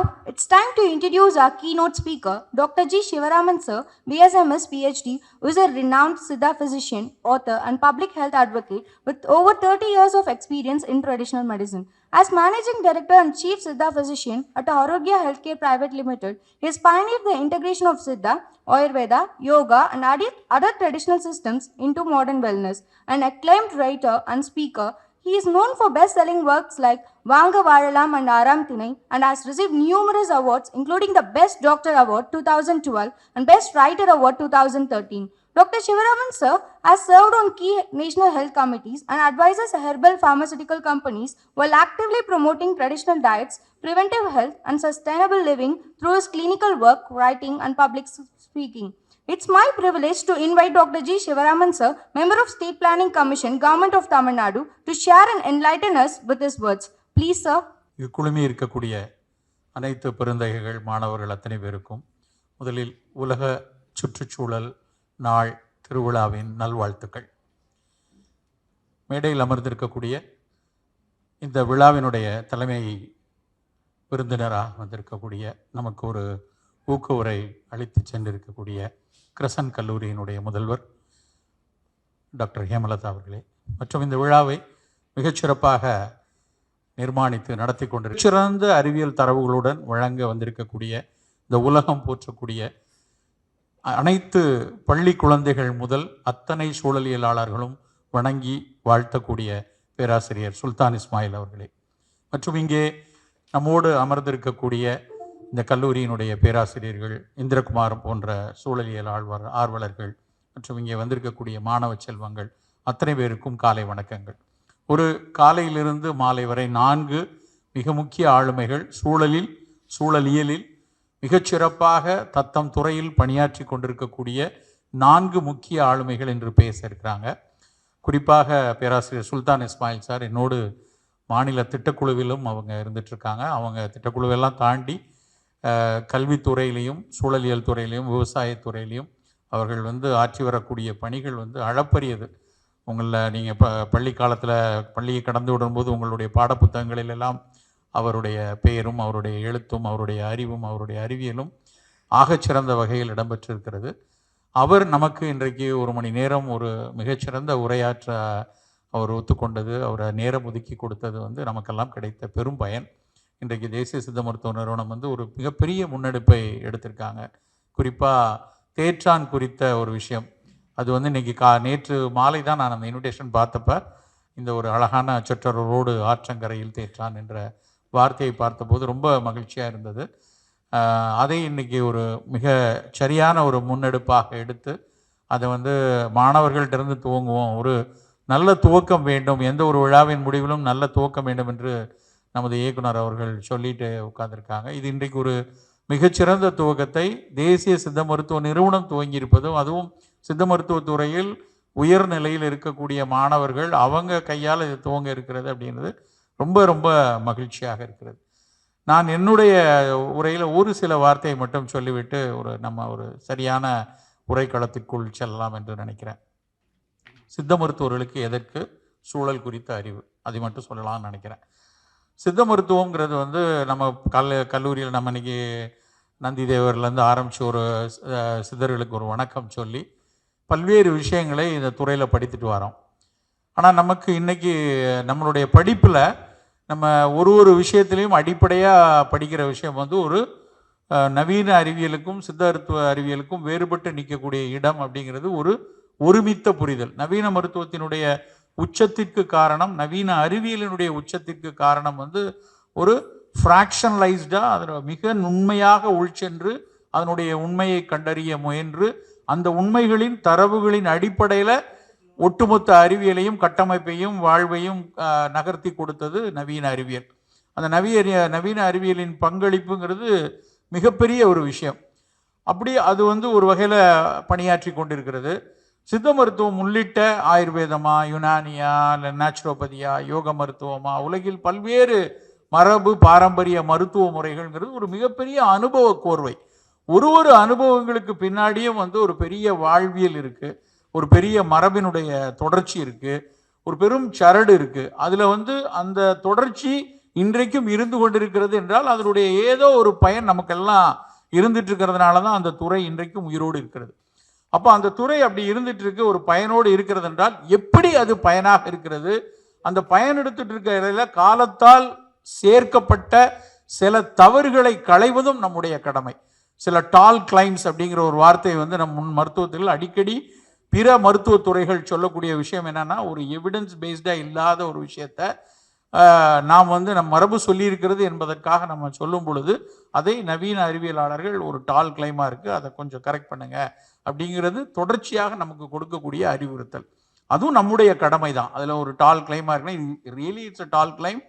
Now, it's time to introduce our keynote speaker, Dr. G. Shivaraman sir, BSMS PhD, who is a renowned Siddha physician, author, and public health advocate with over 30 years of experience in traditional medicine. As Managing Director and Chief Siddha Physician at Arogya Healthcare Private Limited, he has pioneered the integration of Siddha, Ayurveda, Yoga, and other traditional systems into modern wellness. An acclaimed writer and speaker, he is known for best-selling works like Vanga Varalam and Aram Tinai and has received numerous awards including the Best Doctor Award 2012 and Best Writer Award 2013. Dr. Shivaraman sir has served on key national health committees and advises herbal pharmaceutical companies while actively promoting traditional diets, preventive health and sustainable living through his clinical work, writing and public speaking. It's my privilege to invite Dr. G. Shivaraman sir, member of State Planning Commission, Government of Tamil Nadu, to share and enlighten us with his words. Please, sir. இருக்கக்கூடிய அனைத்து பெருந்தகைகள் மாணவர்கள் அத்தனை பேருக்கும் முதலில் உலக சுற்றுச்சூழல் நாள் திருவிழாவின் நல்வாழ்த்துக்கள் மேடையில் அமர்ந்திருக்கக்கூடிய இந்த விழாவினுடைய தலைமை விருந்தினராக வந்திருக்கக்கூடிய நமக்கு ஒரு ஊக்க உரை அளித்து சென்றிருக்கக்கூடிய கிரசன் கல்லூரியினுடைய முதல்வர் டாக்டர் ஹேமலதா அவர்களே. மற்றும் இந்த விழாவை மிகச்சிறப்பாக நிர்மாணித்து நடத்தி கொண்டு சிறந்த அறிவியல் தரவுகளுடன் வழங்க வந்திருக்கக்கூடிய இந்த உலகம் போற்றக்கூடிய அனைத்து பள்ளி குழந்தைகள் முதல் அத்தனை சூழலியலாளர்களும் வணங்கி வாழ்த்தக்கூடிய பேராசிரியர் சுல்தான் இஸ்மாயில் அவர்களே. மற்றும் இங்கே நம்மோடு அமர்ந்திருக்கக்கூடிய இந்த கல்லூரியினுடைய பேராசிரியர்கள் இந்திரகுமார் போன்ற சூழலியல் ஆழ்வார் ஆர்வலர்கள் மற்றும் இங்கே வந்திருக்கக்கூடிய மாணவ செல்வங்கள் அத்தனை பேருக்கும் காலை வணக்கங்கள். ஒரு காலையிலிருந்து மாலை வரை நான்கு மிக முக்கிய ஆளுமைகள் சூழலில் சூழலியலில் மிகச்சிறப்பாக தத்தம் துறையில் பணியாற்றி கொண்டிருக்கக்கூடிய நான்கு முக்கிய ஆளுமைகள் என்று பேச இருக்கிறாங்க குறிப்பாக பேராசிரியர் சுல்தான் இஸ்மாயில் சார் என்னோடு மாநில திட்டக்குழுவிலும் அவங்க இருந்துட்டு இருக்காங்க. அவங்க திட்டக்குழுவெல்லாம் தாண்டி கல்வித்துறையிலையும் சூழலியல் துறையிலையும் விவசாயத்துறையிலையும் அவர்கள் வந்து ஆற்றி வரக்கூடிய பணிகள் வந்து அளப்பரியது. உங்களில் நீங்கள் ப பள்ளி காலத்தில் பள்ளியை கடந்து விடும்போது உங்களுடைய பாடப்புத்தகங்களில் எல்லாம் அவருடைய பெயரும் அவருடைய எழுத்தும் அவருடைய அறிவும் அவருடைய அறிவியலும் ஆகச்சிறந்த வகையில் இடம்பெற்றிருக்கிறது. அவர் நமக்கு இன்றைக்கு ஒரு மணி நேரம் ஒரு மிகச்சிறந்த உரையாற்ற அவர் ஒத்துக்கொண்டது அவரை நேரம் ஒதுக்கி கொடுத்தது வந்து நமக்கெல்லாம் கிடைத்த பெரும் பயன். இன்றைக்கு தேசிய சித்த மருத்துவ நிறுவனம் வந்து ஒரு மிகப்பெரிய முன்னெடுப்பை எடுத்திருக்காங்க. குறிப்பாக தேற்றான் குறித்த ஒரு விஷயம். அது வந்து இன்றைக்கி கா நேற்று மாலை தான் நான் அந்த இன்விடேஷன் பார்த்தப்ப இந்த ஒரு அழகான சொற்றரோடு ஆற்றங்கரையில் தேற்றான் என்ற வார்த்தையை பார்த்தபோது ரொம்ப மகிழ்ச்சியாக இருந்தது. அதை இன்னைக்கு ஒரு மிக சரியான ஒரு முன்னெடுப்பாக எடுத்து அதை வந்து மாணவர்கள்டிருந்து துவங்குவோம். ஒரு நல்ல துவக்கம் வேண்டும். எந்த ஒரு விழாவின் முடிவிலும் நல்ல துவக்கம் வேண்டும் என்று நமது இயக்குனர் அவர்கள் சொல்லிட்டு உட்காந்துருக்காங்க இது இன்றைக்கு ஒரு மிகச்சிறந்த துவக்கத்தை தேசிய சித்த மருத்துவ நிறுவனம் துவங்கியிருப்பதும் அதுவும் சித்த மருத்துவத்துறையில் உயர் நிலையில் இருக்கக்கூடிய மாணவர்கள் அவங்க கையால் இது துவங்க இருக்கிறது அப்படின்றது ரொம்ப ரொம்ப மகிழ்ச்சியாக இருக்கிறது. நான் என்னுடைய உரையில் ஒரு சில வார்த்தையை மட்டும் சொல்லிவிட்டு ஒரு நம்ம ஒரு சரியான உரைக்களத்திற்குள் செல்லலாம் என்று நினைக்கிறேன். சித்த மருத்துவர்களுக்கு எதற்கு? சூழல் குறித்த அறிவு. அதை மட்டும் சொல்லலாம்னு நினைக்கிறேன். சித்த மருத்துவங்கிறது வந்து நம்ம கல் கல்லூரியில் நம்ம இன்னைக்கு நந்தி தேவர்லேருந்து ஆரம்பித்து ஒரு சித்தர்களுக்கு ஒரு வணக்கம் சொல்லி பல்வேறு விஷயங்களை இந்த துறையில் படித்துட்டு வரோம். ஆனால் நமக்கு இன்றைக்கி நம்மளுடைய படிப்பில் நம்ம ஒரு ஒரு விஷயத்துலையும் அடிப்படையாக படிக்கிற விஷயம் வந்து ஒரு நவீன அறிவியலுக்கும் சித்தருத்துவ அறிவியலுக்கும் வேறுபட்டு நிற்கக்கூடிய இடம் அப்படிங்கிறது ஒரு ஒருமித்த புரிதல். நவீன மருத்துவத்தினுடைய உச்சத்திற்கு காரணம் நவீன அறிவியலினுடைய உச்சத்திற்கு காரணம் வந்து ஒரு ஃப்ராக்ஷனலைஸ்டாக அதில் மிக நுண்மையாக உள்சென்று அதனுடைய உண்மையை கண்டறிய முயன்று அந்த உண்மைகளின் தரவுகளின் அடிப்படையில் ஒட்டுமொத்த அறிவியலையும் கட்டமைப்பையும் வாழ்வையும் நகர்த்தி கொடுத்தது நவீன அறிவியல். அந்த நவீன நவீன அறிவியலின் பங்களிப்புங்கிறது மிகப்பெரிய ஒரு விஷயம். அப்படி அது வந்து ஒரு வகையில் பணியாற்றி கொண்டிருக்கிறது. சித்த மருத்துவம் உள்ளிட்ட ஆயுர்வேதமா யுனானியா இல்லை நேச்சுரோபதியா யோக மருத்துவமா உலகில் பல்வேறு மரபு பாரம்பரிய மருத்துவ முறைகள்ங்கிறது ஒரு மிகப்பெரிய அனுபவ கோர்வை. ஒரு ஒரு அனுபவங்களுக்கு பின்னாடியும் வந்து ஒரு பெரிய வாழ்வியல் இருக்குது ஒரு பெரிய மரபினுடைய தொடர்ச்சி இருக்குது ஒரு பெரும் சரடு இருக்குது அதில் வந்து அந்த தொடர்ச்சி இன்றைக்கும் இருந்து கொண்டிருக்கிறது என்றால் அதனுடைய ஏதோ ஒரு பயன் நமக்கெல்லாம் இருந்துட்டு இருக்கிறதுனால தான் அந்த துறை இன்றைக்கும் உயிரோடு இருக்கிறது. அப்போ அந்த துறை அப்படி இருந்துட்டு இருக்கு ஒரு பயனோடு இருக்கிறது என்றால் எப்படி அது பயனாக இருக்கிறது? அந்த பயன் எடுத்துட்டு இருக்க இடையில காலத்தால் சேர்க்கப்பட்ட சில தவறுகளை களைவதும் நம்முடைய கடமை. சில டால் கிளைம்ஸ் அப்படிங்கிற ஒரு வார்த்தை வந்து நம் முன் மருத்துவத்தில் அடிக்கடி பிற மருத்துவத்துறைகள் சொல்லக்கூடிய விஷயம் என்னன்னா ஒரு எவிடன்ஸ் பேஸ்டாக இல்லாத ஒரு விஷயத்த நாம் வந்து நம் மரபு சொல்லியிருக்கிறது என்பதற்காக நம்ம சொல்லும் பொழுது அதை நவீன அறிவியலாளர்கள் ஒரு டால் கிளைமாக இருக்குது அதை கொஞ்சம் கரெக்ட் பண்ணுங்க அப்படிங்கிறது தொடர்ச்சியாக நமக்கு கொடுக்கக்கூடிய அறிவுறுத்தல். அதுவும் நம்முடைய கடமை தான். அதில் ஒரு டால் கிளைமாக இருக்குன்னா really it's a tall claim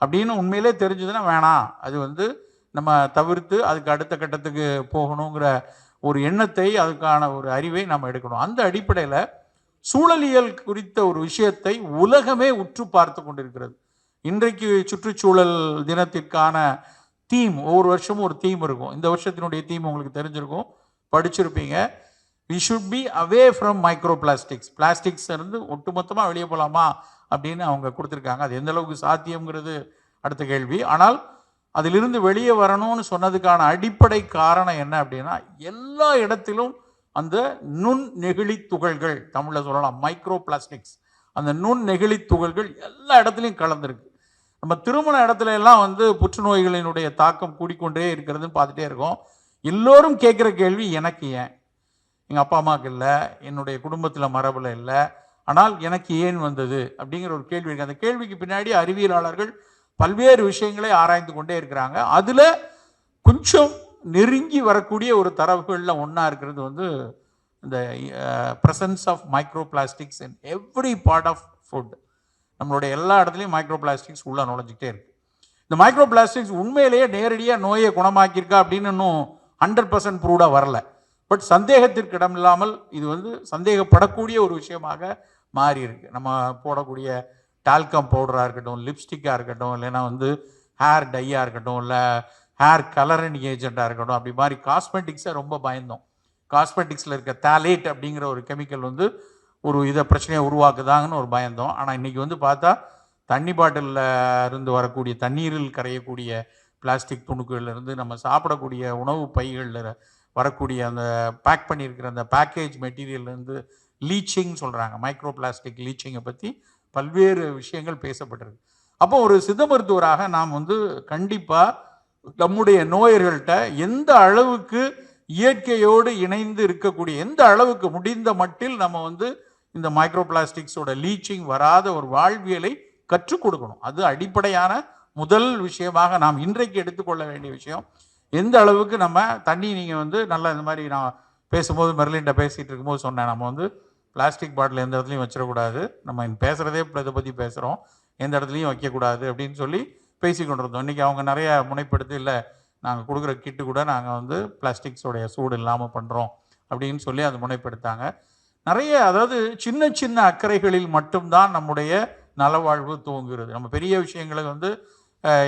அப்படின்னு உண்மையிலே தெரிஞ்சதுன்னா வேணாம். அது வந்து நம்ம தவிர்த்து அதுக்கு அடுத்த கட்டத்துக்கு போகணுங்கிற ஒரு எண்ணத்தை அதுக்கான ஒரு அறிவை நம்ம எடுக்கணும். அந்த அடிப்படையில் சூழலியல் குறித்த ஒரு விஷயத்தை உலகமே உற்று பார்த்து கொண்டிருக்கிறது. இன்றைக்கு சுற்றுச்சூழல் தினத்திற்கான தீம் ஒவ்வொரு வருஷமும் ஒரு தீம் இருக்கும். இந்த வருஷத்தினுடைய தீம் உங்களுக்கு தெரிஞ்சிருக்கும். படிச்சிருப்பீங்க. We should be away from micro plastics plastics இருந்து ஒட்டுமொத்தமாக வெளியே போகலாமா அப்படின்னு அவங்க கொடுத்துருக்காங்க. அது எந்த அளவுக்கு சாத்தியம்ங்கிறது அடுத்த கேள்வி. ஆனால் அதிலிருந்து வெளியே வரணும்னு சொன்னதுக்கான அடிப்படை காரணம் என்ன அப்படின்னா எல்லா இடத்திலும் அந்த நுண் நெகிழி துகள்கள் தமிழில் சொல்லலாம் மைக்ரோ பிளாஸ்டிக்ஸ் அந்த நுண் நெகிழி துகள்கள் எல்லா இடத்துலையும் கலந்துருக்கு. நம்ம திருமண இடத்துல எல்லாம் வந்து புற்றுநோய்களினுடைய தாக்கம் கூடிக்கொண்டே இருக்கிறதுன்னு பார்த்துட்டே இருக்கோம். எல்லோரும் கேட்குற கேள்வி எனக்கு ஏன்? எங்கள் அப்பா அம்மாவுக்கு இல்லை என்னுடைய குடும்பத்தில் மரபில் இல்லை. ஆனால் எனக்கு ஏன் வந்தது? அப்படிங்கிற ஒரு கேள்வி இருக்குது அந்த கேள்விக்கு பின்னாடி அறிவியலாளர்கள் பல்வேறு விஷயங்களை ஆராய்ந்து கொண்டே இருக்கிறாங்க. அதில் கொஞ்சம் நெருங்கி வரக்கூடிய ஒரு தரவுகளில் ஒன்றா இருக்கிறது வந்து இந்த presence of micro plastics in every part of food நம்மளுடைய எல்லா இடத்துலையும் மைக்ரோ பிளாஸ்டிக்ஸ் உள்ளே நுழைஞ்சிக்கிட்டே இருக்குது இந்த மைக்ரோ பிளாஸ்டிக்ஸ் உண்மையிலேயே நேரடியாக நோயை குணமாக்கியிருக்கா அப்படின்னு இன்னும் ஹண்ட்ரட் பர்சன்ட் ப்ரூவ்டாக வரல. பட் சந்தேகத்திற்கு இடம் இல்லாமல் இது வந்து சந்தேகப்படக்கூடிய ஒரு விஷயமாக மாறி இருக்கு. நம்ம போடக்கூடிய டால்கம் பவுடராக இருக்கட்டும் லிப்ஸ்டிக்காக இருக்கட்டும் இல்லைன்னா வந்து ஹேர் டையாக இருக்கட்டும் இல்லை ஹேர் கலரிங் ஏஜெண்ட்டாக இருக்கட்டும் அப்படி மாதிரி காஸ்மெட்டிக்ஸை ரொம்ப பயந்தோம். காஸ்மெட்டிக்ஸில் இருக்க தாலேட் அப்படிங்கிற ஒரு கெமிக்கல் வந்து ஒரு இதை பிரச்சனையை உருவாக்குதாங்கன்னு ஒரு பயந்தோம். ஆனால் இன்றைக்கி வந்து பார்த்தா தண்ணி பாட்டிலில் இருந்து வரக்கூடிய தண்ணீரில் கரையக்கூடிய பிளாஸ்டிக் துணுக்குகள்லேருந்து நம்ம சாப்பிடக்கூடிய உணவு பைகளில் வரக்கூடிய அந்த பேக் பண்ணியிருக்கிற அந்த பேக்கேஜ் மெட்டீரியல்லேருந்து லீச்சிங் சொல்கிறாங்க மைக்ரோ பிளாஸ்டிக் லீச்சிங்கை பற்றி பல்வேறு விஷயங்கள் பேசப்பட்டிருக்கு. அப்போ ஒரு சித்த மருத்துவராக நாம் வந்து கண்டிப்பாக நம்முடைய நோயர்கள்ட்ட எந்த அளவுக்கு இயற்கையோடு இணைந்து இருக்கக்கூடிய எந்த அளவுக்கு முடிந்த மட்டில் நம்ம வந்து இந்த மைக்ரோ பிளாஸ்டிக்ஸோட லீச்சிங் வராத ஒரு வாழ்வியலை கற்றுக் கொடுக்கணும். அது அடிப்படையான முதல் விஷயமாக நாம் இன்றைக்கு எடுத்துக்கொள்ள வேண்டிய விஷயம். எந்த அளவுக்கு நம்ம தண்ணி நீங்கள் வந்து நல்லா இந்த மாதிரி நான் பேசும்போது மெர்லின்ட்ட பேசிகிட்டு இருக்கும்போது சொன்னேன். நம்ம வந்து பிளாஸ்டிக் பாட்டில் எந்த இடத்துலையும் வச்சிடக்கூடாது. நம்ம பேசுகிறதே இதை பற்றி பேசுகிறோம் எந்த இடத்துலையும் வைக்கக்கூடாது அப்படின்னு சொல்லி பேசி கொண்டிருந்தோம். இன்றைக்கி அவங்க நிறைய முனைப்படுத்தி இல்லை நாங்கள் கொடுக்குற கிட்டு கூட நாங்கள் வந்து பிளாஸ்டிக்ஸோடைய சூடு இல்லாமல் பண்ணுறோம் அப்படின்னு சொல்லி அதை முனைப்படுத்தாங்க. நிறைய அதாவது சின்ன சின்ன அக்கறைகளில் மட்டும்தான் நம்முடைய நலவாழ்வு துவங்குகிறது. நம்ம பெரிய விஷயங்களை வந்து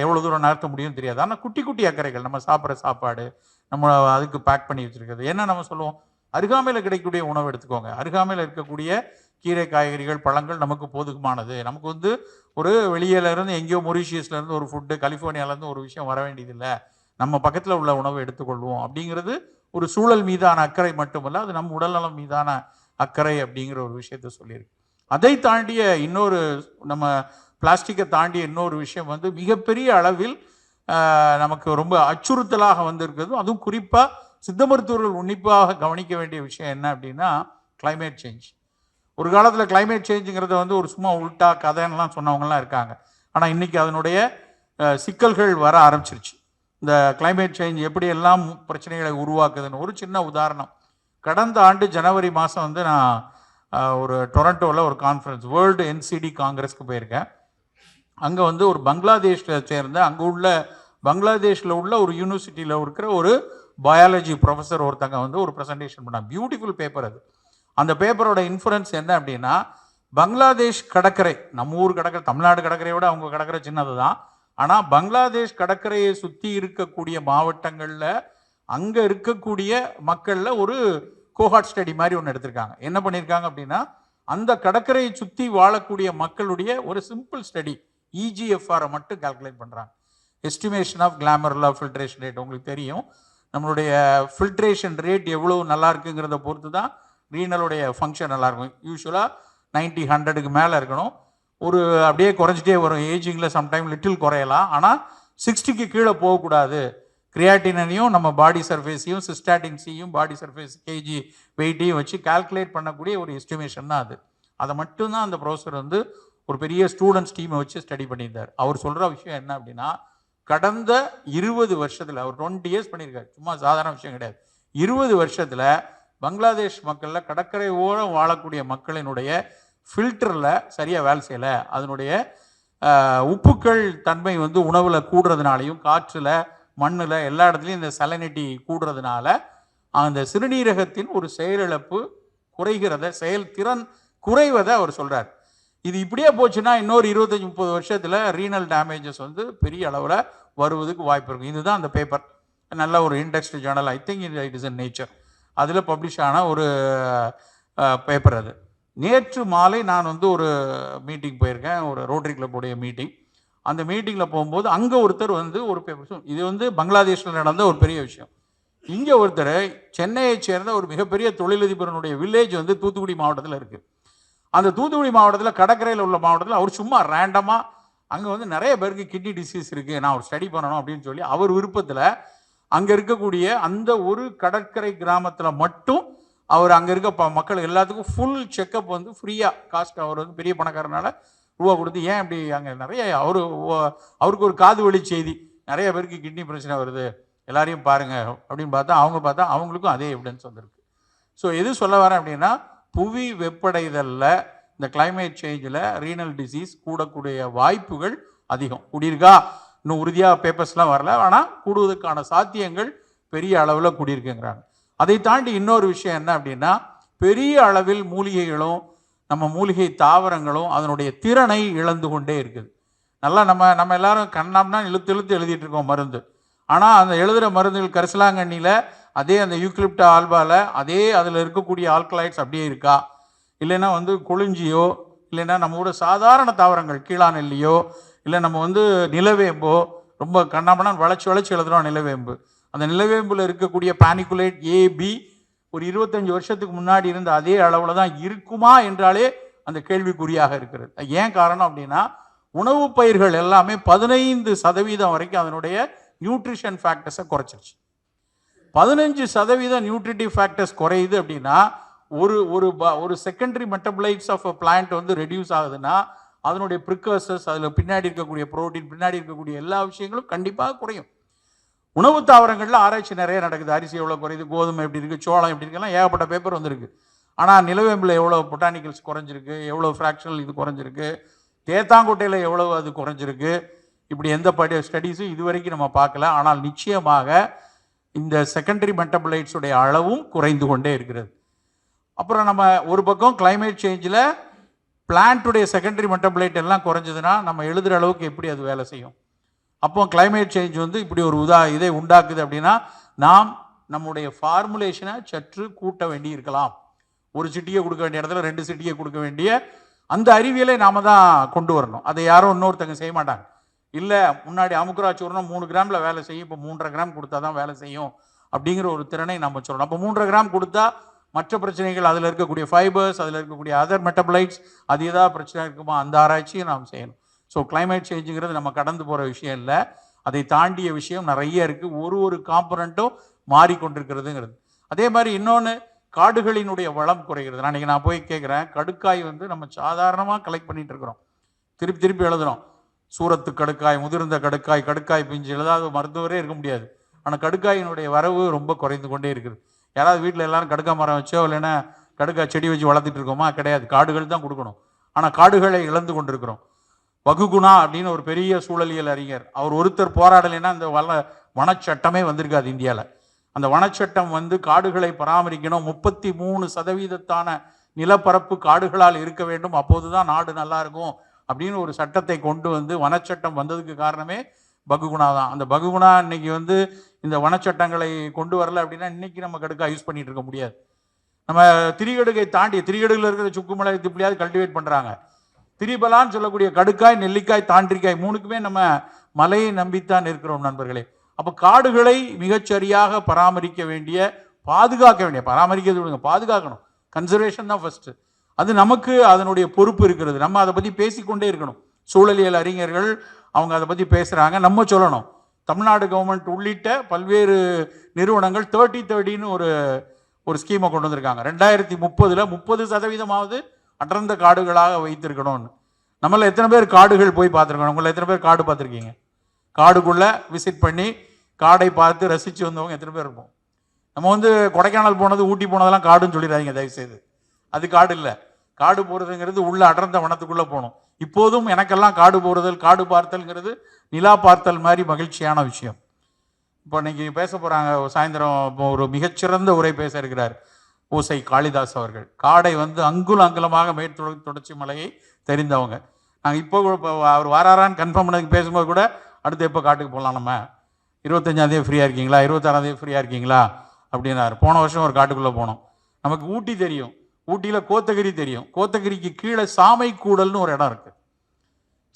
எவ்வளோ தூரம் நகர்த்த முடியும்னு தெரியாது. ஆனால் குட்டி குட்டி அக்கறைகள் நம்ம சாப்பிட்ற சாப்பாடு நம்ம அதுக்கு பேக் பண்ணி வச்சிருக்கிறது. என்ன நம்ம சொல்லுவோம் அருகாமையில் கிடைக்கக்கூடிய உணவு எடுத்துக்கோங்க. அருகாமையில் இருக்கக்கூடிய கீரை காய்கறிகள் பழங்கள் நமக்கு போதுமானது. நமக்கு வந்து ஒரு வெளியிலேருந்து எங்கேயோ மொரிஷியஸ்லேருந்து ஒரு ஃபுட்டு கலிஃபோர்னியாவிலேருந்து ஒரு விஷயம் வர வேண்டியதில்லை. நம்ம பக்கத்தில் உள்ள உணவை எடுத்துக்கொள்வோம். அப்படிங்கிறது ஒரு சூழல் மீதான அக்கறை மட்டுமல்ல அது நம் உடல்நலம் மீதான அக்கறை அப்படிங்கிற ஒரு விஷயத்த சொல்லியிருக்கு. அதை தாண்டிய இன்னொரு நம்ம பிளாஸ்டிக்கை தாண்டிய இன்னொரு விஷயம் வந்து மிகப்பெரிய அளவில் நமக்கு ரொம்ப அச்சுறுத்தலாக வந்திருக்கிறது. அதுவும் குறிப்பாக சித்த மருத்துவர்கள் உன்னிப்பாக கவனிக்க வேண்டிய விஷயம் என்ன அப்படின்னா கிளைமேட் சேஞ்ச் ஒரு காலத்தில் கிளைமேட் சேஞ்சுங்கிறத வந்து ஒரு சும்மா உல்ட்டா கதைன்னெலாம் சொன்னவங்கலாம் இருக்காங்க. ஆனால் இன்றைக்கி அதனுடைய சிக்கல்கள் வர ஆரம்பிச்சிருச்சு. இந்த கிளைமேட் சேஞ்ச் எப்படியெல்லாம் பிரச்சனைகளை உருவாக்குதுன்னு ஒரு சின்ன உதாரணம். கடந்த ஆண்டு ஜனவரி மாதம் வந்து நான் ஒரு டொரண்டோவில் ஒரு கான்ஃபரன்ஸ் வேர்ல்டு என்சிடி காங்கிரஸ்க்கு போயிருக்கேன். அங்கே வந்து ஒரு பங்களாதேஷில் சேர்ந்த அங்கே உள்ள பங்களாதேஷில் உள்ள ஒரு யூனிவர்சிட்டியில் இருக்கிற ஒரு பயாலஜி ப்ரொஃபஸர் ஒருத்தங்க வந்து ஒரு ப்ரெசன்டேஷன் பண்ணாங்க பியூட்டிஃபுல் பேப்பர் அது. அந்த பேப்பரோட இன்ஃபுரன்ஸ் என்ன அப்படின்னா பங்களாதேஷ் கடற்கரை நம்ம ஊர் கடற்கரை தமிழ்நாடு கடற்கரையை விட அவங்க கடற்கரை சின்னது தான். ஆனால் பங்களாதேஷ் கடற்கரையை சுற்றி இருக்கக்கூடிய மாவட்டங்களில் அங்கே இருக்கக்கூடிய மக்களில் ஒரு கோஹாட் ஸ்டடி மாதிரி ஒன்று எடுத்திருக்காங்க. என்ன பண்ணியிருக்காங்க அப்படின்னா அந்த கடற்கரையை சுற்றி வாழக்கூடிய மக்களுடைய ஒரு சிம்பிள் ஸ்டடி இஜிஎஃப்ஆரை மட்டும் கால்குலேட் பண்ணுறாங்க estimation of glomerular filtration rate உங்களுக்கு தெரியும். நம்மளுடைய ஃபில்ட்ரேஷன் ரேட் எவ்வளோ நல்லா இருக்குங்கிறத பொறுத்து தான் ரீனலுடைய ஃபங்க்ஷன் நல்லாயிருக்கும் யூஸ்வலாக நைன்டி ஹண்ட்ரடுக்கு மேலே இருக்கணும். ஒரு அப்படியே குறைஞ்சிட்டே வரும். ஏஜிங்கில் சம்டைம் லிட்டில் குறையலாம். ஆனால் சிக்ஸ்டிக்கு கீழே போகக்கூடாது. கிரியாட்டினையும் நம்ம பாடி சர்ஃபேஸையும் சிஸ்டாட்டின்ஸையும் பாடி சர்ஃபேஸ் கேஜி வெயிட்டையும் வச்சு கால்குலேட் பண்ணக்கூடிய ஒரு எஸ்டிமேஷன் தான் அது. அதை மட்டும்தான் அந்த ப்ரொஃபஸர் வந்து ஒரு பெரிய ஸ்டூடெண்ட்ஸ் டீமை வச்சு ஸ்டடி பண்ணியிருந்தார். அவர் சொல்கிற விஷயம் என்ன அப்படின்னா கடந்த இருபது வருஷத்தில் அவர் டுவெண்ட்டி இயர்ஸ் பண்ணியிருக்காரு. சும்மா சாதாரண விஷயம் கிடையாது. இருபது வருஷத்தில் பங்களாதேஷ் மக்களில் கடற்கரை ஓரம் வாழக்கூடிய மக்களினுடைய ஃபில்டரில் சரியாக வேலை செய்யலை. அதனுடைய உப்புக்கள் தன்மை வந்து உணவில் கூடுறதுனாலையும் காற்றில் மண்ணில் எல்லா இடத்துலையும் இந்த சலனிட்டி கூடுறதுனால அந்த சிறுநீரகத்தின் ஒரு செயலிழப்பு குறைகிறத செயல்திறன் குறைவதை அவர் சொல்கிறார் இது இப்படியே போச்சுன்னா இன்னொரு இருபத்தஞ்சி முப்பது வருஷத்தில் ரீனல் டேமேஜஸ் வந்து பெரிய அளவில் வருவதுக்கு வாய்ப்பு இருக்கும். இதுதான் அந்த பேப்பர் நல்ல ஒரு industry journal I think it is in Nature அதில் பப்ளிஷ் ஆன ஒரு பேப்பர் அது. நேற்று மாலை நான் வந்து ஒரு மீட்டிங் போயிருக்கேன். ஒரு ரோட்டரி கிளப்புடைய மீட்டிங் அந்த மீட்டிங்கில் போகும்போது அங்கே ஒருத்தர் வந்து ஒரு பேப்பர் இது வந்து பங்களாதேஷில் நடந்த ஒரு பெரிய விஷயம். இங்கே ஒருத்தர் சென்னையை சேர்ந்த ஒரு மிகப்பெரிய தொழிலதிபரனுடைய வில்லேஜ் வந்து தூத்துக்குடி மாவட்டத்தில் இருக்குது அந்த தூத்துக்குடி மாவட்டத்தில் கடற்கரையில் உள்ள மாவட்டத்தில் அவர் சும்மா ரேண்டமாக அங்கே வந்து நிறைய பேருக்கு கிட்னி டிசீஸ் இருக்குது நான் ஒரு ஸ்டடி பண்ணணும் அப்படின்னு சொல்லி அவர் விருப்பத்தில் அங்கே இருக்கக்கூடிய அந்த ஒரு கடற்கரை கிராமத்தில் மட்டும் அவர் அங்கே இருக்க ப மக்கள் எல்லாத்துக்கும் ஃபுல் செக்கப் வந்து ஃப்ரீயாக காஸ்ட் அவர் வந்து பெரிய பணக்காரனால ரூபா கொடுத்து ஏன் அப்படி அங்கே நிறைய அவரு அவருக்கு ஒரு காது வழி செய்தி. நிறைய பேருக்கு கிட்னி பிரச்சனை வருது. எல்லாரையும் பாருங்கள் அப்படின்னு பார்த்தா அவங்க பார்த்தா அவங்களுக்கும் அதே எவிடன்ஸ் வந்திருக்கு. ஸோ எது சொல்ல வரேன் அப்படின்னா புவி வெப்படைதலில் இந்த கிளைமேட் சேஞ்சில் ரீனல் டிசீஸ் கூடக்கூடிய வாய்ப்புகள் அதிகம். கூடியிருக்கா? இன்னும் உறுதியாக பேப்பர்ஸ்லாம் வரல. ஆனால் கூடுவதற்கான சாத்தியங்கள் பெரிய அளவில் கூடியிருக்குங்கிறாங்க. அதை தாண்டி இன்னொரு விஷயம் என்ன அப்படின்னா பெரிய அளவில் மூலிகைகளும் நம்ம மூலிகை தாவரங்களும் அதனுடைய திறனை இழந்து கொண்டே இருக்குது. நல்லா நம்ம நம்ம எல்லாரும் கண்ணாம்னா இழுத்து இழுத்து எழுதிட்டு இருக்கோம் மருந்து. ஆனால் அந்த எழுதுகிற மருந்துகள் கரிசலாங்கண்ணியில் அதே அந்த யூக்லிப்டா ஆல்பாவில் அதே அதில் இருக்கக்கூடிய ஆல்கலைட்ஸ் அப்படியே இருக்கா? இல்லைன்னா வந்து கொளிஞ்சியோ இல்லைன்னா நம்ம சாதாரண தாவரங்கள் கீழானெல்லியோ இல்லை நம்ம வந்து நிலவேம்போ ரொம்ப கண்ணாமண்ணான் வளைச்சி வளைச்சி எழுதுகிறோம் நிலவேம்பு. அந்த நிலவேம்பில் இருக்கக்கூடிய பானிகுலேட் ஏபி ஒரு இருபத்தஞ்சு வருஷத்துக்கு முன்னாடி இருந்த அதே அளவில் தான் இருக்குமா என்றாலே அந்த கேள்விக்குறியாக இருக்கிறது. ஏன் காரணம் அப்படின்னா உணவுப் பயிர்கள் எல்லாமே பதினைந்து சதவீதம் வரைக்கும் அதனுடைய நியூட்ரிஷன் ஃபேக்டர்ஸை குறைச்சிருச்சு. பதினஞ்சு சதவீதம் நியூட்ரிட்டிவ் ஃபேக்டர்ஸ் குறையுது அப்படின்னா ஒரு ஒரு ப- ஒரு secondary metabolites of a plant வந்து ரெடியூஸ் ஆகுதுன்னா அதனுடைய ப்ரிக்கர்சஸ் அதில் பின்னாடி இருக்கக்கூடிய புரோட்டீன் பின்னாடி இருக்கக்கூடிய எல்லா விஷயங்களும் கண்டிப்பாக குறையும். உணவு தாவரங்களில் ஆராய்ச்சி நிறைய நடக்குது. அரிசி எவ்வளோ குறையுது கோதுமை எப்படி இருக்குது சோளம் எப்படி இருக்குலாம் ஏகப்பட்ட பேப்பர் வந்திருக்கு. ஆனால் நிலவேம்பில் எவ்வளோ பொட்டானிக்கல்ஸ் குறைஞ்சிருக்கு எவ்வளோ ஃப்ராக்ஷனல் இது குறைஞ்சிருக்கு தேத்தாங்கோட்டையில் எவ்வளோ அது குறைஞ்சிருக்கு இப்படி எந்த படி ஸ்டடீஸும் இது வரைக்கும் நம்ம பார்க்கல. ஆனால் நிச்சயமாக இந்த செகண்டரி மெட்டபிளைட்ஸுடைய அளவும் குறைந்து கொண்டே இருக்கிறது. அப்புறம் நம்ம ஒரு பக்கம் கிளைமேட் சேஞ்சில் பிளான்ட்டுடைய செகண்டரி மெட்டபிளைட் எல்லாம் குறைஞ்சதுன்னா நம்ம எழுதுகிற அளவுக்கு எப்படி அது வேலை செய்யும்? அப்போ கிளைமேட் சேஞ்ச் வந்து இப்படி ஒரு உதா இதை உண்டாக்குது அப்படின்னா நாம் நம்முடைய ஃபார்முலேஷனை சற்று கூட்ட வேண்டி இருக்கலாம். ஒரு சிட்டியை கொடுக்க வேண்டிய இடத்துல ரெண்டு சிட்டியை கொடுக்க வேண்டிய அந்த அறிவியலை நாம தான் கொண்டு வரணும். அதை யாரும் இன்னொருத்தங்க செய்ய மாட்டாங்க. இல்லை முன்னாடி அமுக்குரா சூர்ணம் மூணு கிராமில் வேலை செய்யும் இப்போ மூன்றரை கிராம் கொடுத்தா தான் வேலை செய்யும் அப்படிங்கிற ஒரு திறனை நம்ம சொல்லணும். அப்போ மூன்றரை கிராம் கொடுத்தா மற்ற பிரச்சனைகள் அதில் இருக்கக்கூடிய ஃபைபர்ஸ் அதில் இருக்கக்கூடிய அதர் மெட்டபலைட்ஸ் அது ஏதாவது பிரச்சனை இருக்குமா? அந்த ஆராய்ச்சியை நாம் செய்யணும். ஸோ கிளைமேட் சேஞ்சுங்கிறது நம்ம கடந்து போகிற விஷயம் இல்லை. அதை தாண்டிய விஷயம் நிறைய இருக்குது ஒரு ஒரு காம்பனண்ட்டும் மாறிக்கொண்டிருக்கிறதுங்கிறது. அதே மாதிரி இன்னொன்று காடுகளினுடைய வளம் குறைகிறது. நான் இன்னைக்கு நான் போய் கேட்குறேன் கடுக்காய் வந்து நம்ம சாதாரணமாக கலெக்ட் பண்ணிகிட்டு இருக்கிறோம். திருப்பி திருப்பி எழுதுகிறோம் சூரத்து கடுக்காய் முதிர்ந்த கடுக்காய் கடுக்காய் பிஞ்சு எழுதாத மருத்துவரே இருக்க முடியாது. ஆனால் கடுக்காயினுடைய வரவு ரொம்ப குறைந்து கொண்டே இருக்குது. யாராவது வீட்டில் எல்லாரும் கடுக்காய் மரம் வச்சோ இல்லைன்னா கடுக்காய் செடி வச்சு வளர்த்துட்டு இருக்கோமா? கிடையாது. காடுகள் தான் கொடுக்கணும். ஆனால் காடுகளை இழந்து கொண்டிருக்கிறோம். வகுகுணா அப்படின்னு ஒரு பெரிய சூழலியல் அறிஞர். அவர் ஒருத்தர் போராடலைன்னா இந்த வள வனச்சட்டமே வந்திருக்காது இந்தியாவில் அந்த வனச்சட்டம் வந்து காடுகளை பராமரிக்கணும். முப்பத்தி மூணு சதவீதத்தான நிலப்பரப்பு காடுகளால் இருக்க வேண்டும். அப்போது தான் நாடு நல்லா இருக்கும் அப்படின்னு ஒரு சட்டத்தை கொண்டு வந்து வனச்சட்டம் வந்ததுக்கு காரணமே பகுகுணா தான். அந்த பகுகுணா இன்னைக்கு வந்து இந்த வனச்சட்டங்களை கொண்டு வரல அப்படின்னா இன்னைக்கு நம்ம கடுக்காக யூஸ் பண்ணிட்டு இருக்க முடியாது. நம்ம திரிகடுகை தாண்டி திரிகடுகில் இருக்கிற சுக்குமலை இப்படியாவது கல்டிவேட் பண்ணுறாங்க திரிபலான்னு சொல்லக்கூடிய கடுக்காய் நெல்லிக்காய் தாண்டிக்காய் மூணுக்குமே நம்ம மலையை நம்பித்தான் இருக்கிறோம் நண்பர்களே. அப்போ காடுகளை மிகச்சரியாக பராமரிக்க வேண்டிய பாதுகாக்க வேண்டிய பராமரிக்கிறது விடுங்க பாதுகாக்கணும். கன்சர்வேஷன் தான் ஃபஸ்ட்டு அது நமக்கு அதனுடைய பொறுப்பு இருக்கிறது. நம்ம அதை பற்றி பேசிக்கொண்டே இருக்கணும். சூழலியல் அறிஞர்கள் அவங்க அதை பற்றி பேசுகிறாங்க நம்ம சொல்லணும். தமிழ்நாடு கவர்மெண்ட் உள்ளிட்ட பல்வேறு நிறுவனங்கள் தேர்ட்டி தேர்ட்டின்னு ஒரு ஒரு ஸ்கீமை கொண்டு வந்திருக்காங்க. ரெண்டாயிரத்தி முப்பதில் முப்பது சதவீதமாவது அடர்ந்த காடுகளாக வைத்திருக்கணும்னு. நம்மள எத்தனை பேர் காடுகள் போய் பார்த்துருக்கணும்? உங்களை எத்தனை பேர் காடு பார்த்துருக்கீங்க? காடுக்குள்ளே விசிட் பண்ணி காடை பார்த்து ரசித்து வந்தவங்க எத்தனை பேர் இருப்போம்? நம்ம வந்து கொடைக்கானல் போனது ஊட்டி போனதெல்லாம் காடுன்னு சொல்லிடாதீங்க தயவுசெய்து. அது காடு இல்லை. காடு போகிறதுங்கிறது உள்ள அடர்ந்த வனத்துக்குள்ளே போகணும். இப்போதும் எனக்கெல்லாம் காடு போகிறதல் காடு பார்த்தல்ங்கிறது நிலா பார்த்தல் மாதிரி மகிழ்ச்சியான விஷயம். இப்போ இன்னைக்கு பேச போகிறாங்க சாயந்தரம் இப்போ ஒரு மிகச்சிறந்த உரை பேச இருக்கிறார். பூசை காளிதாஸ் அவர்கள். காடை வந்து அங்குல அங்குலமாக மேற்கு தொடர்ச்சி மலையை தெரிந்தவங்க. நாங்கள் இப்போ கூட இப்போ அவர் வாராரான்னு கன்ஃபார்ம் பண்ணதுக்கு பேசும்போது கூட அடுத்து எப்போ காட்டுக்கு போகலாம் நம்ம? இருபத்தஞ்சாந்தேதி ஃப்ரீயாக இருக்கீங்களா? இருபத்தாறாந்தேதி ஃப்ரீயாக இருக்கீங்களா? அப்படின்னாரு. போன வருஷம் ஒரு காட்டுக்குள்ளே போனோம். நமக்கு ஊட்டி தெரியும். ஊட்டியில் கோத்தகிரி தெரியும். கோத்தகிரிக்கு கீழே சாமை கூடல்னு ஒரு இடம் இருக்குது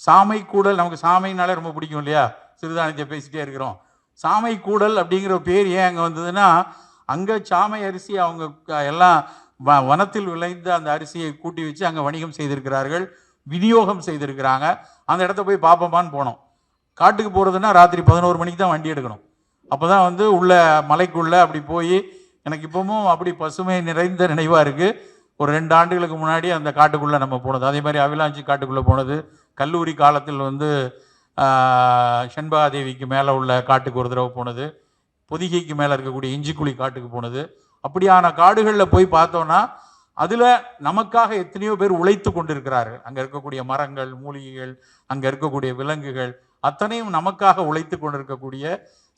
சாமை கூடல் நமக்கு சாமைனாலே ரொம்ப பிடிக்கும் இல்லையா? சிறுதானியத்தை பேசிகிட்டே இருக்கிறோம். சாமை கூடல் அப்படிங்கிற பேர் ஏன் அங்கே வந்ததுன்னா அங்கே சாமை அரிசி அவங்க க- எல்லாம் வ- வனத்தில் விளைந்த அந்த அரிசியை கூட்டி வச்சு அங்கே வணிகம் செய்திருக்கிறார்கள் விநியோகம் செய்திருக்கிறாங்க. அந்த இடத்த போய் பார்ப்போமான்னு போனோம். காட்டுக்கு போகிறதுனா ராத்திரி பதினோரு மணிக்கு தான் வண்டி எடுக்கணும். அப்போ தான் வந்து உள்ள மலைக்குள்ளே அப்படி போய் எனக்கு இப்பவும் அப்படி பசுமை நிறைந்த நினைவாக இருக்குது ஒரு ரெண்டு ஆண்டுகளுக்கு முன்னாடி அந்த காட்டுக்குள்ளே நம்ம போனது. அதே மாதிரி அவிலாஞ்சி காட்டுக்குள்ளே போனது. கல்லூரி காலத்தில் வந்து செண்பகாதேவிக்கு மேலே உள்ள காட்டுக்கு ஒரு தடவை போனது. பொதிகைக்கு மேலே இருக்கக்கூடிய இஞ்சிக்குழி காட்டுக்கு போனது. அப்படியான காடுகளில் போய் பார்த்தோன்னா அதில் நமக்காக எத்தனையோ பேர் உழைத்து கொண்டிருக்கிறார்கள். அங்கே இருக்கக்கூடிய மரங்கள் மூலிகைகள் அங்கே இருக்கக்கூடிய விலங்குகள் அத்தனையும் நமக்காக உழைத்து கொண்டிருக்கக்கூடிய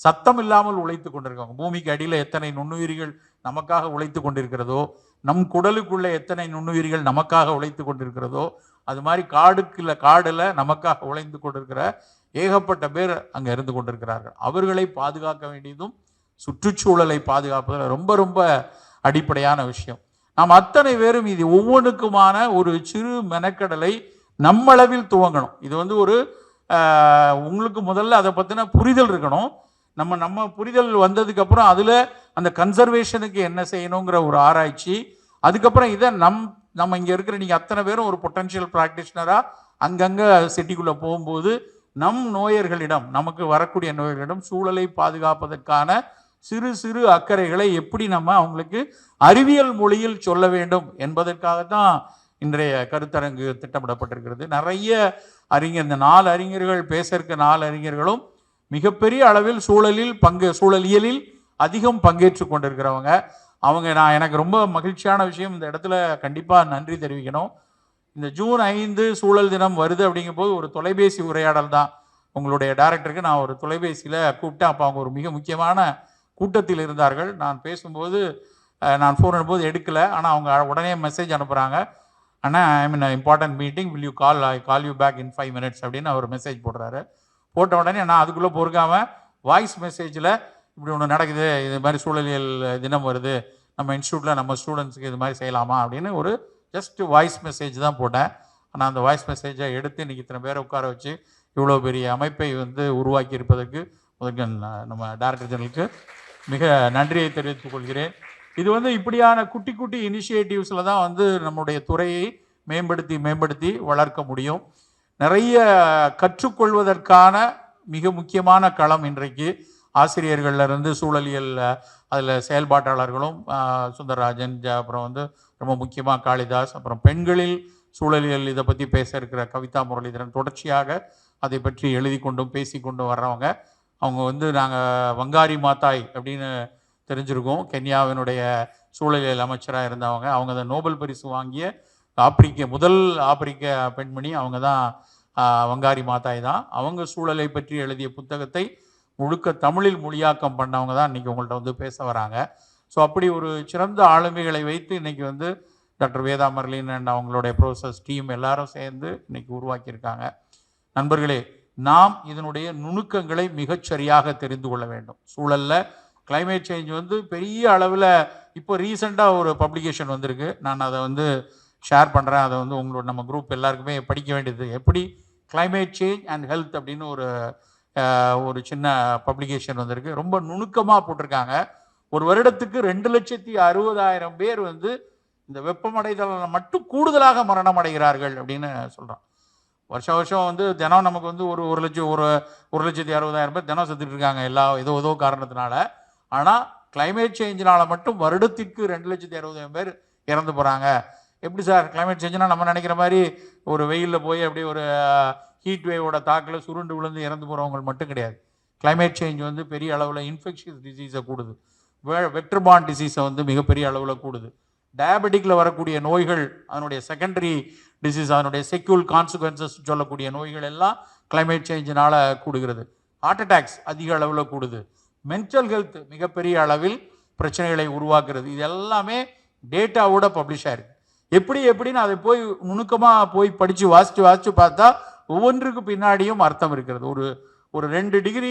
சத்தம் இல்லாமல் உழைத்து கொண்டிருக்காங்க பூமிக்கு அடியில் எத்தனை நுண்ணுயிரிகள் நமக்காக உழைத்து கொண்டிருக்கிறதோ நம் குடலுக்குள்ளே எத்தனை நுண்ணுயிரிகள் நமக்காக உழைத்து கொண்டிருக்கிறதோ அது மாதிரி காடுக்குள்ள காடில் நமக்காக உழைந்து கொண்டிருக்கிற ஏகப்பட்ட பேர் அங்கே இருந்து கொண்டிருக்கிறார்கள். அவர்களை பாதுகாக்க வேண்டியதும் சுற்றுச்சூழலை பாதுகாப்பதில் ரொம்ப ரொம்ப அடிப்படையான விஷயம். நாம் அத்தனை பேரும் இது ஒவ்வொன்றுக்குமான ஒரு சிறு மெனக்கடலை நம்மளவில் துவங்கணும். இது வந்து ஒரு உங்களுக்கு முதல்ல அதை பற்றின புரிதல் இருக்கணும். நம்ம நம்ம புரிதல் வந்ததுக்கப்புறம் அதில் அந்த கன்சர்வேஷனுக்கு என்ன செய்யணுங்கிற ஒரு ஆராய்ச்சி. அதுக்கப்புறம் இதை நம் நம்ம இங்கே இருக்கிற நீங்கள் அத்தனை பேரும் ஒரு பொட்டன்ஷியல் ப்ராக்டிஷனராக அங்கங்கே சிட்டிக்குள்ளே போகும்போது நம் நோயர்களிடம் நமக்கு வரக்கூடிய நோயர்களிடம் சூழலை பாதுகாப்பதற்கான சிறு சிறு அக்கறைகளை எப்படி நம்ம அவங்களுக்கு அறிவியல் மொழியில் சொல்ல வேண்டும் என்பதற்காக தான் இன்றைய கருத்தரங்கு திட்டமிடப்பட்டிருக்கிறது. நிறைய அறிஞர் இந்த நாலு அறிஞர்கள் பேச இருக்க நாலு அறிஞர்களும் மிகப்பெரிய அளவில் சூழலில் பங்கு சூழலியலில் அதிகம் பங்கேற்று கொண்டிருக்கிறவங்க. அவங்க நான் எனக்கு ரொம்ப மகிழ்ச்சியான விஷயம் இந்த இடத்துல கண்டிப்பாக நன்றி தெரிவிக்கணும். இந்த ஜூன் ஐந்து சூழல் தினம் வருது அப்படிங்கும்போது ஒரு தொலைபேசி உரையாடல் தான். உங்களுடைய டேரக்டருக்கு நான் ஒரு தொலைபேசியில் கூப்பிட்டேன். அப்போ அவங்க ஒரு மிக முக்கியமான கூட்டத்தில் இருந்தார்கள். நான் பேசும்போது நான் ஃபோன் அனுப்பும்போது எடுக்கலை. ஆனால் அவங்க உடனே மெசேஜ் அனுப்புகிறாங்க அண்ணா I mean important meeting will you call I call you back in five minutes அப்படின்னு அவர் மெசேஜ் போடுறாரு. போட்ட உடனே நான் அதுக்குள்ளே பொறுக்காமல் வாய்ஸ் மெசேஜில் இப்படி ஒன்று நடக்குது. இது மாதிரி சூழலியல் தினம் வருது. நம்ம இன்ஸ்டியூட்டில் நம்ம ஸ்டூடெண்ட்ஸுக்கு இது மாதிரி செய்யலாமா? அப்படின்னு ஒரு ஜஸ்ட் வாய்ஸ் மெசேஜ் தான் போட்டேன். ஆனால் அந்த வாய்ஸ் மெசேஜை எடுத்து இன்றைக்கி இத்தனை பேரை உட்கார வச்சு இவ்வளோ பெரிய அமைப்பை வந்து உருவாக்கி இருப்பதற்கு முதல்ல நம்ம டைரக்டர் ஜெனரலுக்கு மிக நன்றியை தெரிவித்துக் கொள்கிறேன். இது வந்து இப்படியான குட்டி குட்டி இனிஷியேட்டிவ்ஸில் தான் வந்து நம்முடைய துறையை மேம்படுத்தி மேம்படுத்தி வளர்க்க முடியும். நிறைய கற்றுக்கொள்வதற்கான மிக முக்கியமான களம் இன்றைக்கு ஆசிரியர்கள்ல இருந்து சூழலியல் அதில் செயல்பாட்டாளர்களும் சுந்தரராஜன் ஜ- அப்புறம் வந்து ரொம்ப முக்கியமாக காளிதாஸ் அப்புறம் பெண்களில் சூழலியல் இதை பற்றி பேச இருக்கிற கவிதா முரளிதரன் தொடர்ச்சியாக அதை பற்றி எழுதி கொண்டும் பேசி கொண்டும் வர்றவங்க. அவங்க வந்து நாங்கள் வங்காரி மாத்தாய் அப்படின்னு தெரிஞ்சிருக்கோம். கென்யாவினுடைய சூழலியல் அமைச்சராக இருந்தவங்க. அவங்க தான் நோபல் பரிசு வாங்கிய ஆப்பிரிக்க முதல் ஆப்பிரிக்க பெண்மணி அவங்க தான் வங்காரி மாத்தாய் தான். அவங்க சூழலை பற்றி எழுதிய புத்தகத்தை முழுக்க தமிழில் மொழியாக்கம் பண்ணவங்க தான் இன்றைக்கி உங்கள்கிட்ட வந்து பேச வராங்க. ஸோ அப்படி ஒரு சிறந்த ஆளுமைகளை வைத்து இன்னைக்கு வந்து டாக்டர் வேதா மர்லின் அண்ட் அவங்களுடைய ப்ரோசஸ் டீம் எல்லாரும் சேர்ந்து இன்னைக்கு உருவாக்கியிருக்காங்க. நண்பர்களே நாம் இதனுடைய நுணுக்கங்களை மிகச்சரியாக தெரிந்து கொள்ள வேண்டும். சூழலில் கிளைமேட் சேஞ்ச் வந்து பெரிய அளவில் இப்போ ரீசெண்டாக ஒரு பப்ளிகேஷன் வந்திருக்கு. நான் அதை வந்து ஷேர் பண்ணுறேன் அதை வந்து உங்களோட நம்ம குரூப் எல்லாருக்குமே படிக்க வேண்டியது. எப்படி கிளைமேட் சேஞ்ச் அண்ட் ஹெல்த் அப்படின்னு ஒரு ஒரு சின்ன பப்ளிகேஷன் வந்திருக்கு. ரொம்ப நுணுக்கமாக போட்டிருக்காங்க. ஒரு வருடத்துக்கு ரெண்டு லட்சத்தி அறுபதாயிரம் பேர் வந்து இந்த வெப்பமடைதலால் மட்டும் கூடுதலாக மரணம் அடைகிறார்கள் அப்படின்னு சொல்கிறான் வருஷம் வருஷம் வந்து தினம் நமக்கு வந்து ஒரு ஒரு லட்சம் ஒரு ஒரு லட்சத்தி அறுபதாயிரம் பேர் தினம் செத்துட்டு இருக்காங்க எல்லா ஏதோ ஏதோ காரணத்தினால. ஆனால் கிளைமேட் சேஞ்சினால் மட்டும் வருடத்திற்கு ரெண்டு லட்சத்தி அறுபதாயிரம் பேர் இறந்து போகிறாங்க எப்படி சார் கிளைமேட் சேஞ்சுனா நம்ம நினைக்கிற மாதிரி ஒரு வெயிலில் போய் அப்படியே ஒரு ஹீட் வேவோட தாக்கில் சுருண்டு விழுந்து இறந்து போகிறவங்க மட்டும் கிடையாது. கிளைமேட் சேஞ்ச் வந்து பெரிய அளவில் இன்ஃபெக்ஷியஸ் டிசீஸை கூடுது. வெ வெட்ருபான் டிசீஸை வந்து மிகப்பெரிய அளவில் கூடுது. டயபெட்டிக்கில் வரக்கூடிய நோய்கள் அதனுடைய செகண்டரி டிசீஸ் அதனுடைய செக்யூல் கான்சிக்வன்சஸ் சொல்லக்கூடிய நோய்கள் எல்லாம் கிளைமேட் சேஞ்சினால் கூடுகிறது. ஹார்ட் அட்டாக்ஸ் அதிக அளவில் கூடுது. மென்டல் ஹெல்த் மிகப்பெரிய அளவில் பிரச்சனைகளை உருவாக்குறது இது எல்லாமே டேட்டாவோட பப்ளிஷ் ஆயிருக்கு. எப்படி எப்படின்னு அதை போய் நுணுக்கமாக போய் படித்து வாசித்து வாசித்து பார்த்தா ஒவ்வொன்றுக்கு பின்னாடியும் அர்த்தம் இருக்கிறது. ஒரு ஒரு ரெண்டு டிகிரி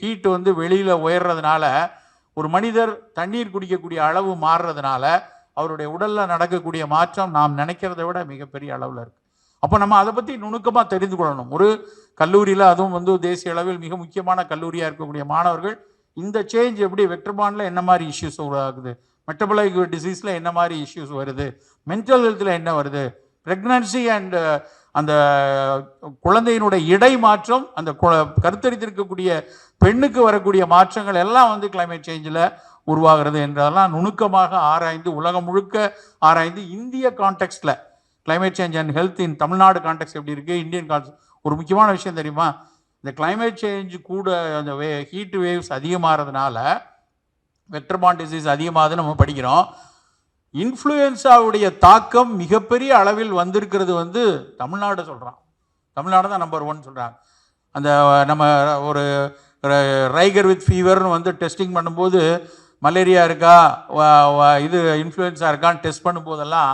ஹீட் வந்து வெளியில் உயர்றதுனால ஒரு மனிதர் தண்ணீர் குடிக்கக்கூடிய அளவு மாறுறதுனால அவருடைய உடலில் நடக்கக்கூடிய மாற்றம் நாம் நினைக்கிறத விட மிகப்பெரிய அளவில் இருக்குது அப்போ நம்ம அதை பற்றி நுணுக்கமாக தெரிந்து கொள்ளணும். ஒரு கல்லூரியில் அதுவும் வந்து தேசிய அளவில் மிக முக்கியமான கல்லூரியாக இருக்கக்கூடிய மாணவர்கள் இந்த சேஞ்ச் எப்படி வெக்டர்பானில் என்ன மாதிரி இஷ்யூஸ் உருவாகுது? மெட்டபலைக் டிசீஸில் என்ன மாதிரி இஷ்யூஸ் வருது? மென்டல் ஹெல்த்தில் என்ன வருது? ப்ரெக்னன்சி அண்ட் அந்த குழந்தையினுடைய இடை மாற்றம் அந்த கருத்தரித்திருக்கக்கூடிய பெண்ணுக்கு வரக்கூடிய மாற்றங்கள் எல்லாம் வந்து கிளைமேட் சேஞ்சில் உருவாகிறது என்றதெல்லாம் நுணுக்கமாக ஆராய்ந்து உலகம் முழுக்க ஆராய்ந்து இந்திய கான்டெக்ட்டில் climate change and health in Tamil Nadu context எப்படி இருக்குது இந்தியன் கான்டெக்ட் ஒரு முக்கியமான விஷயம் தெரியுமா? இந்த கிளைமேட் சேஞ்ச் கூட அந்த வே ஹீட் வேவ்ஸ் அதிகமாகிறதுனால வெட்டர்பான் டிசீஸ் அதிகமாகுதுன்னு நம்ம படிக்கிறோம். இன்ஃப்ளூயன்ஸாவுடைய தாக்கம் மிகப்பெரிய அளவில் வந்திருக்கிறது வந்து தமிழ்நாடு சொல்கிறான் தமிழ்நாடு தான் நம்பர் ஒன் சொல்கிறாங்க அந்த நம்ம ஒரு ரைகர் வித் ஃபீவர்னு வந்து டெஸ்டிங் பண்ணும்போது மலேரியா இருக்கா இது இன்ஃப்ளூயன்ஸா இருக்கான்னு டெஸ்ட் பண்ணும்போதெல்லாம்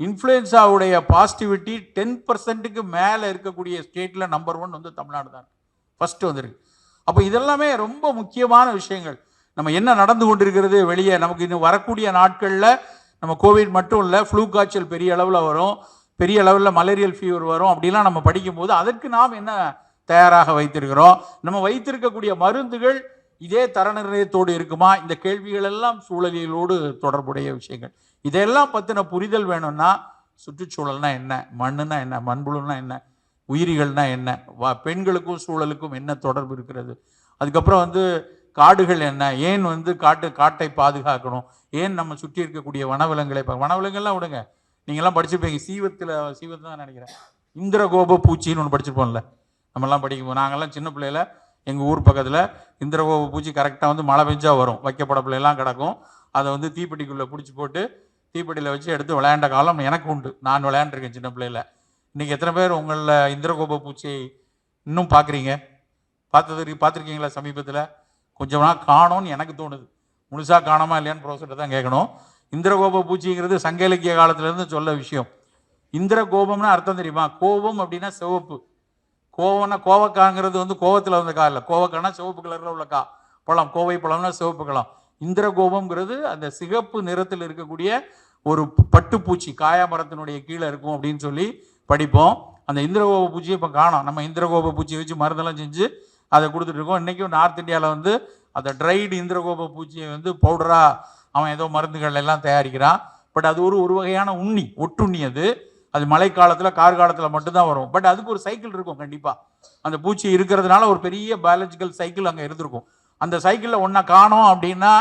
இன்ஃப்ளூயன்ஸாவுடைய பாசிட்டிவிட்டி டென் பர்சன்ட்டுக்கு மேலே இருக்கக்கூடிய ஸ்டேட்டில் நம்பர் ஒன் வந்து தமிழ்நாடு தான். ஃபஸ்ட்டு வந்திருக்கு. அப்போ இதெல்லாமே ரொம்ப முக்கியமான விஷயங்கள். நம்ம என்ன நடந்து கொண்டிருக்கிறது வெளியே நமக்கு இன்னும் வரக்கூடிய நாட்களில் நம்ம கோவிட் மட்டும் இல்லை ஃப்ளூ காய்ச்சல் பெரிய அளவில் வரும் பெரிய அளவில் மலேரியல் ஃபீவர் வரும் அப்படிலாம் நம்ம படிக்கும்போது அதற்கு நாம் என்ன தயாராக வைத்திருக்கிறோம்? நம்ம வைத்திருக்கக்கூடிய மருந்துகள் இதே தரநிர்ணயத்தோடு இருக்குமா? இந்த கேள்விகள் எல்லாம் சூழலியலோடு தொடர்புடைய விஷயங்கள். இதெல்லாம் பற்றின புரிதல் வேணும்னா சுற்றுச்சூழல்னா என்ன? மண்ணுனா என்ன? மண்புழுனா என்ன? உயிரிகள்னா என்ன? வா பெண்களுக்கும் சூழலுக்கும் என்ன தொடர்பு இருக்கிறது? அதுக்கப்புறம் வந்து காடுகள் என்ன? ஏன் வந்து காட்டு காட்டை பாதுகாக்கணும்? ஏன் நம்ம சுற்றி இருக்கக்கூடிய வனவிலங்குகளை பா- வனவிலங்குகள்லாம் விடுங்க. நீங்கள்லாம் படிச்சிருப்பீங்க. சீவத்தில் சீவத்தை தான் நினைக்கிறேன். இந்திரகோப பூச்சின்னு ஒன்று படிச்சிருப்போம்ல. நம்மலாம் படிக்கும் நாங்கள்லாம் சின்ன பிள்ளையில எங்கள் ஊர் பக்கத்தில் இந்திரகோப பூச்சி கரெக்டாக வந்து மழை பெஞ்சா வரும். வைக்கப்பட பிள்ளைலாம் கிடக்கும். அதை வந்து தீப்பெட்டிக்குள்ளே பிடிச்சி போட்டு தீப்பெட்டியில் வச்சு எடுத்து விளையாண்ட காலம் எனக்கு உண்டு. நான் விளையாண்டுருக்கேன் சின்ன பிள்ளையில. இன்றைக்கி எத்தனை பேர் உங்களில் இந்திரகோப பூச்சியை இன்னும் பார்க்குறீங்க பார்த்தது பார்த்துருக்கீங்களா சமீபத்தில்? கொஞ்சம் நாள் காணோன்னு எனக்கு தோணுது. முழுசாக காணாமா இல்லையான்னு ப்ரொஃபஸர்கிட்ட தான் கேட்கணும். இந்திரகோப பூச்சிங்கிறது சங்க இலக்கிய காலத்துலேருந்து சொல்ல விஷயம். இந்திர கோபம்னா அர்த்தம் தெரியுமா? கோபம் அப்படின்னா சிவப்பு. கோவம்னா கோவக்காங்கிறது வந்து கோவத்தில் வந்த கா இல்லை. கோவக்கானா சிவப்பு கலரில் உள்ள கா. பழம். கோவை பழம்னா சிவப்பு பழம் இந்திர கோபம்ங்கிறது அந்த சிகப்பு நிறத்தில் இருக்கக்கூடிய ஒரு பட்டுப்பூச்சி காயாமரத்தினுடைய கீழே இருக்கும் அப்படின்னு சொல்லி படிப்போம். அந்த இந்திரகோப பூச்சியை இப்போ காணோம். நம்ம இந்திரகோப பூச்சியை வச்சு மருந்தெல்லாம் செஞ்சு அதை கொடுத்துட்டு இருக்கோம். இன்றைக்கும் நார்த் இந்தியாவில் வந்து அந்த ட்ரைடு இந்திரகோப பூச்சியை வந்து பவுடராக அவன் ஏதோ மருந்துகள் எல்லாம் தயாரிக்கிறான். பட் அது ஒரு ஒரு வகையான உண்ணி ஒட்டுண்ணி அது. அது மழைக்காலத்தில் கார்காலத்தில் மட்டும்தான் வரும். பட் அதுக்கு ஒரு சைக்கிள் இருக்கும் கண்டிப்பாக அந்த பூச்சி இருக்கிறதுனால ஒரு பெரிய பயாலஜிக்கல் சைக்கிள் அங்கே இருந்திருக்கும். அந்த சைக்கிளில் ஒன்றா காணோம் அப்படின்னா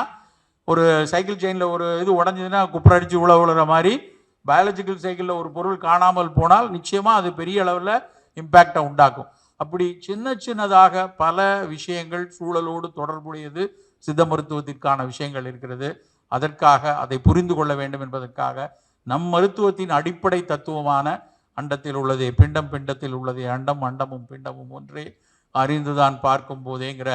ஒரு சைக்கிள் செயினில் ஒரு இது உடஞ்சதுன்னா குப்புரடிச்சு உழ உழுற மாதிரி பயாலஜிக்கல் சைக்கிளில் ஒரு பொருள் காணாமல் போனால் நிச்சயமாக அது பெரிய அளவில் இம்பேக்டை உண்டாக்கும். அப்படி சின்ன சின்னதாக பல விஷயங்கள் சூழலோடு தொடர்புடையது சித்த மருத்துவத்திற்கான விஷயங்கள் இருக்கிறது. அதற்காக அதை புரிந்து கொள்ள வேண்டும் என்பதற்காக நம் மருத்துவத்தின் அடிப்படை தத்துவமான அண்டத்தில் உள்ளதே பிண்டம் பிண்டத்தில் உள்ளதே அண்டம் அண்டமும் பிண்டமும் ஒன்றே அறிந்துதான் பார்க்கும் போதேங்கிற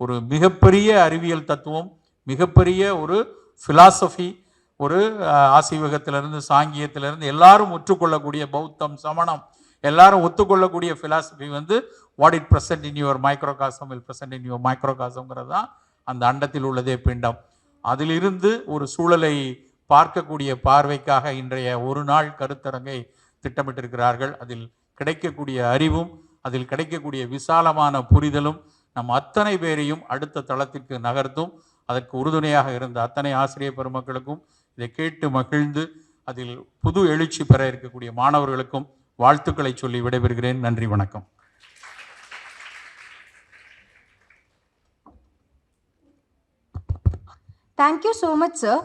ஒரு மிகப்பெரிய அறிவியல் தத்துவம் மிகப்பெரிய ஒரு ஃபிலாசபி ஒரு ஆசீவகத்திலிருந்து சாங்கியத்திலிருந்து எல்லாரும் ஒற்றுக்கொள்ளக்கூடிய பௌத்தம் சமணம் எல்லாரும் ஒத்துக்கொள்ளக்கூடிய ஃபிலாசபி வந்து what it present in your microcosm will present in your மைக்ரோகாசம்ங்கிறது தான் அந்த அண்டத்தில் உள்ளதே பிண்டம். அதிலிருந்து ஒரு சூழலை பார்க்கக்கூடிய பார்வைக்காக இன்றைய ஒரு நாள் கருத்தரங்கை திட்டமிட்டிருக்கிறார்கள். அதில் கிடைக்கக்கூடிய அறிவும் அதில் கிடைக்கக்கூடிய விசாலமான புரிதலும் நம் அத்தனை பேரையும் அடுத்த தளத்திற்கு நகர்த்தும். அதற்கு உறுதுணையாக இருந்த அத்தனை ஆசிரியர் பெருமக்களுக்கும் இதை கேட்டு மகிழ்ந்து அதில் புது எழுச்சி பெற இருக்கக்கூடிய மாணவர்களுக்கும் வாழ்த்துக்களை சொல்லி விடைபெறுகிறேன் நன்றி வணக்கம் தேங்க்யூ ஸோ மச் சார்.